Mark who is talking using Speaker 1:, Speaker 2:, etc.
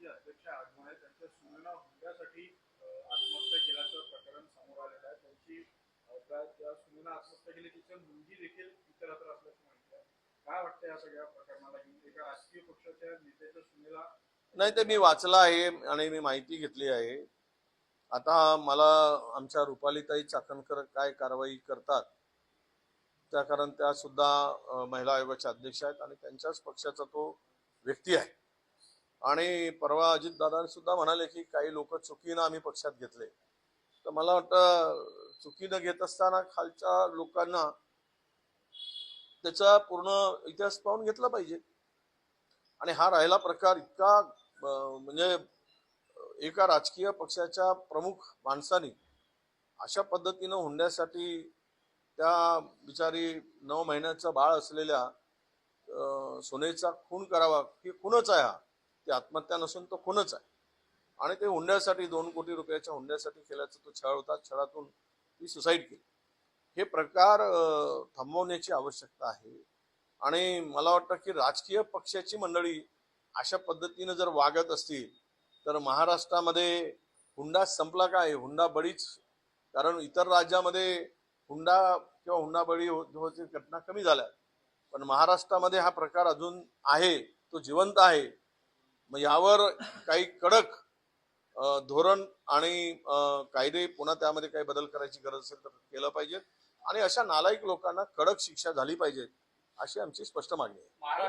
Speaker 1: जे अध्यक्ष आगमन त्यांच्या सुनेला हुंड्यासाठी आत्महत्या केल्याचं प्रकरण समोर आलेलं आहे. त्यांची त्या सुनेला आत्महत्या केली तिचं मुलगी देखील इतरत्र असल्याची माहिती आहे. काय वाटतं या सगळ्या प्रकरणाला घेऊन? एका राजकीय पक्षाच्या नेत्याच्या सुनेला
Speaker 2: नाही ते मी वाचलं आहे आणि मी माहिती घेतली आहे. आता मला आमच्या रुपालीताई चाकणकर काय कारवाई करतात त्या कारण त्या सुद्धा महिला आयोगाच्या अध्यक्ष आहेत आणि त्यांच्याच पक्षाचा तो व्यक्ती आहे. आणि परवा अजित सुद्धा म्हणाले की काही लोक चुकीनं आम्ही पक्षात घेतले. तर मला वाटतं चुकीनं घेत असताना खालच्या लोकांना त्याचा पूर्ण इतिहास पाहून घेतला पाहिजे. आणि हा राहिला प्रकार इतका म्हणजे एका राजकीय पक्षाच्या प्रमुख माणसानी अशा पद्धतीनं हुंड्यासाठी त्या बिचारी नऊ महिन्याचं बाळ असलेल्या सोनेचा खून करावा की खूनच आहे हा? ती आत्महत्या नसून तो खूनच आहे. आणि ते हुंड्यासाठी दोन कोटी रुपयाच्या हुंड्यासाठी केल्याचा तो छळ होता. छळातून ती सुसाईड केली. हे प्रकार थांबवण्याची आवश्यकता आहे. आणि मला वाटतं की राजकीय पक्षाची मंडळी अशा पद्धतीनं जर वागत असतील तर महाराष्ट्रामध्ये हुंडा संपला काय हुंडा बळीच. कारण इतर राज्यामध्ये हुंडा किंवा हुंडा बळी हो, होण्याची घटना कमी झाल्या. पण महाराष्ट्रामध्ये हा प्रकार अजून आहे. तो जिवंत आहे. मग यावर काही कडक धोरण आणि कायदे पुन्हा त्यामध्ये काही बदल करायची गरज असेल तर केलं पाहिजे. आणि अशा नालायक लोकांना कडक शिक्षा झाली पाहिजे अशी आमची स्पष्ट मागणी आहे.